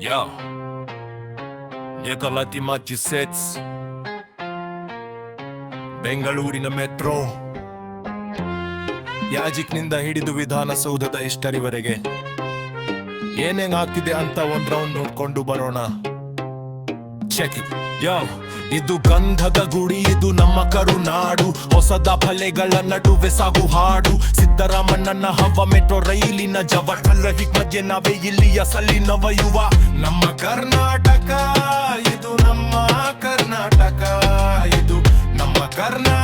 Yo, Nicolati sets ಬೆಂಗಳೂರಿನ metro ಯಾಜಿಕ್ನಿಂದ ಹಿಡಿದು ವಿಧಾನಸೌಧದ ಇಷ್ಟರಿವರೆಗೆ. ಏನೇನ್ ಆಗ್ತಿದೆ ಅಂತ ಒಂದ್ ರೌಂಡ್ ನೋಡ್ಕೊಂಡು ಬರೋಣ. ಚೆಕ್ ಯೋ ಇದು ಗಂಧದ ಗುಡಿ, ಇದು ನಮ್ಮ ಕರುನಾಡು. ಹೊಸದ ಫಲೆಗಳ ನಡುವೆ ಸಾಗು ಹಾಡು. ಸಿದ್ದರಾಮಣ್ಣನ ಹವ ಮೆಟ್ರೋ ರೈಲಿನ ಜವಟಲ್ಲ ಮಧ್ಯೆ ನಾವೇ ಇಲ್ಲಿಯ ಸಲ್ಲಿನವ ಯುವ ನಮ್ಮ ಕರ್ನಾಟಕ, ಇದು ನಮ್ಮ ಕರ್ನಾಟಕ, ಇದು ನಮ್ಮ ಕರ್ನಾಟಕ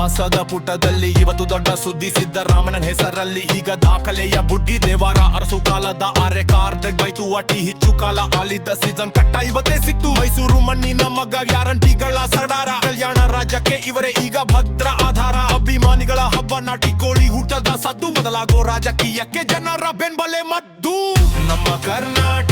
ಇತಿಹಾಸದ ಪುಟದಲ್ಲಿ ಇವತ್ತು ದೊಡ್ಡ ಸುದ್ದಿ. ಸಿದ್ದರಾಮನ ಹೆಸರಲ್ಲಿ ಈಗ ದಾಖಲೆಯ ಬುಡ್ಡಿ. ದೇವರ ಅರಸು ಕಾಲದ ಆರೆ ಕಾರ್ಡ್ ಬೈತು ಅಟಿ ಹೆಚ್ಚು ಕಾಲ ಆಲಿದ್ದ ಸೀಸನ್ ಕಟ್ಟ. ಇವತ್ತೇ ಸಿಕ್ತು ಮೈಸೂರು ಮಣ್ಣಿನ ಮಗ, ಗ್ಯಾರಂಟಿಗಳ ಸಡಾರ ಕಲ್ಯಾಣ ರಾಜ್ಯಕ್ಕೆ ಇವರೇ ಈಗ ಭದ್ರ ಆಧಾರ. ಅಭಿಮಾನಿಗಳ ಹಬ್ಬ ನಾಟಿ ಕೋಳಿ ಊಟದ ಸದ್ದು. ಬದಲಾಗೋ ರಾಜಕೀಯಕ್ಕೆ ಜನರ ಬೆಂಬಲೆ ಮದ್ದು. ನಮ್ಮ ಕರ್ನಾಟಕ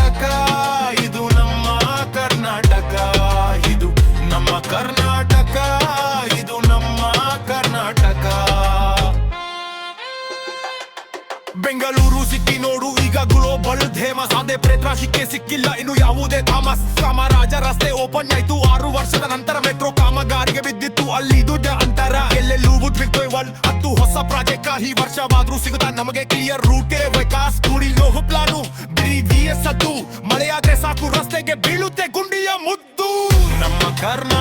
ಬೆಂಗಳೂರು ಸಿಟಿ ನೋಡು, ಈಗ ಗ್ಲೋಬಲ್ ಧೇಮಸ್ ಅದೇ ಪ್ರೇತ್ರಾಶಿಕ್ಕೆ ಸಿಕ್ಕಿಲ್ಲ, ಇನ್ನು ಯಾವುದೇ ಥಾಮಸ್. ಕಾಮರಾಜ ರಸ್ತೆ ಓಪನ್ ಆಯ್ತು, ಆರು ವರ್ಷದ ನಂತರ ಮೆಟ್ರೋ ಕಾಮಗಾರಿಗೆ ಬಿದ್ದಿತ್ತು. ಅಲ್ಲಿ ದುಡ್ಡ ಅಂತರ. ಎಲ್ಲೆಲ್ಲೂ ಒನ್ ಹತ್ತು ಹೊಸ ಪ್ರಾಜೆಕ್ಟ್ ಈ ವರ್ಷವಾದ್ರೂ ಸಿಗುತ್ತಾ? ನಮಗೆ ಕ್ಲಿಯರ್ ರೂಟೇ ವಿಕಾಸ್ ಕುಡಿಯೋ ಪ್ಲಾನು ಬಿಡಿ ವಿ ಎಸ್ ಅದ್ದು ಮಳೆಯಾದ್ರೆ ಸಾಕು, ರಸ್ತೆಗೆ ಬೀಳುತ್ತೆ ಗುಂಡಿಯ ಮುದ್ದು. ನಮ್ಮ ಕರ್ನಾಟಕ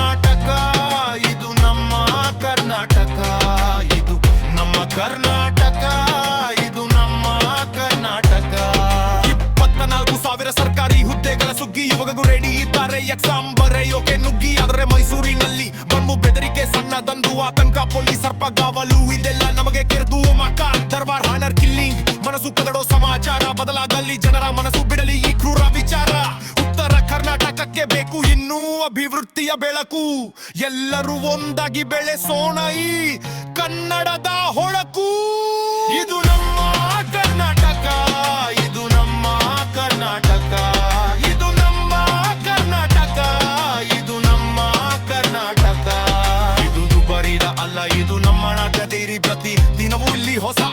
ಇವಾಗೂ ರೆಡಿ ಇದ್ದಾರೆ, ಎಕ್ಸಾಮ್ ಬರೆಯೋಕೆ ನುಗ್ಗಿ. ಆದರೆ ಮೈಸೂರಿನಲ್ಲಿ ಬಂಬು ಬೆದರಿಕೆ ಸಣ್ಣದಂದು ಆತಂಕ, ಪೊಲೀಸ್ ಸರ್ಪಗಾವಲು ಇದೆಲ್ಲ ನಮಗೆ ಕೆರೆದು ಮಕ್ಕ. ದರ್ಬಾರ್, ಹಾನರ್, ಕಿಲ್ಲಿಂಗ್, ಮನಸ್ಸು ಕದಡೋ ಸಮಾಚಾರ. ಬದಲಾಗಲಿ ಜನರ ಮನಸ್ಸು ಬಿಡಲಿ ಈ ಕ್ರೂರ ವಿಚಾರ. ಉತ್ತರ ಕರ್ನಾಟಕಕ್ಕೆ ಬೇಕು ಇನ್ನೂ ಅಭಿವೃದ್ಧಿಯ ಬೆಳಕು. ಎಲ್ಲರೂ ಒಂದಾಗಿ ಬೆಳೆಸೋಣ. ಈ ಕನ್ನಡದ 可杀。